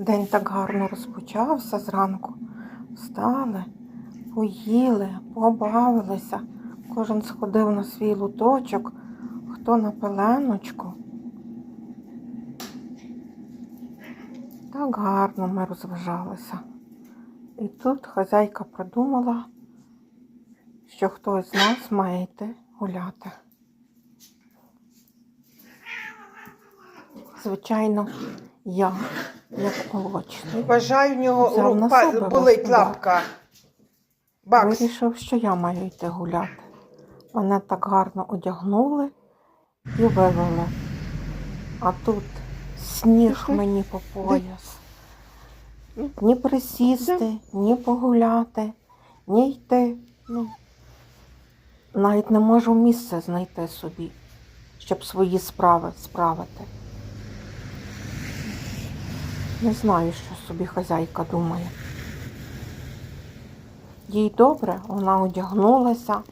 День так гарно розпочався зранку. Встали, поїли, побавилися. Кожен сходив на свій луточок, хто на пеленочку. Так гарно ми розважалися. І тут хазяйка придумала, що хтось з нас має йти гуляти. Звичайно, я, як молочний, Бажаю в нього Взяв на рука, себе болить вас, лапка. Бакс. вирішив, що я маю йти гуляти. Мене так гарно одягнули і вивели. А тут сніг мені по пояс. Ні присісти, ні погуляти, ні йти. Ну, навіть не можу місце знайти собі, щоб свої справи справити. Не знаю, що собі хазяйка думає. Їй добре, вона одягнулася,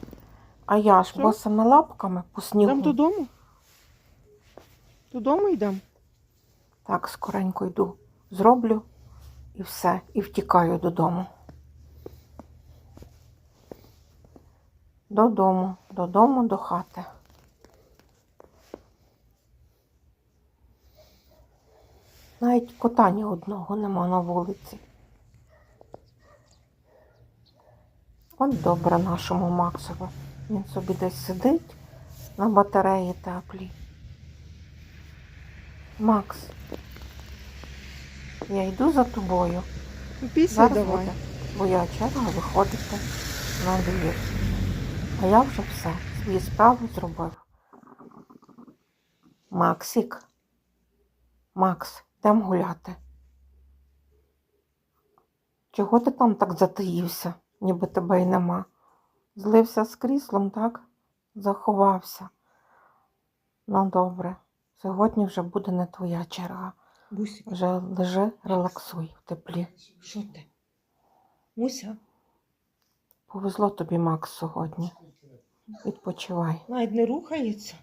а я ж босими лапками по снігу. Йдемо додому? Додому йдемо? Так, скоренько йду. Зроблю і все, і втікаю додому. Додому, додому, до хати. Навіть кота ні одного нема на вулиці. От добре нашому Максову. Він собі десь сидить на батареї теплій. Макс, я йду за тобою. Після Зараз давай. буде моя черга виходити на двір. А я вже все, свої справи зробив. Максик. Макс, йдемо гуляти. Чого ти там так затаївся, ніби тебе й нема? Злився з кріслом, так? Заховався. Ну добре, сьогодні вже буде не твоя черга. Бусик, Вже лежи, релаксуй в теплі. що ти? Муся, Повезло тобі, Макс, сьогодні. Відпочивай. навіть не рухається.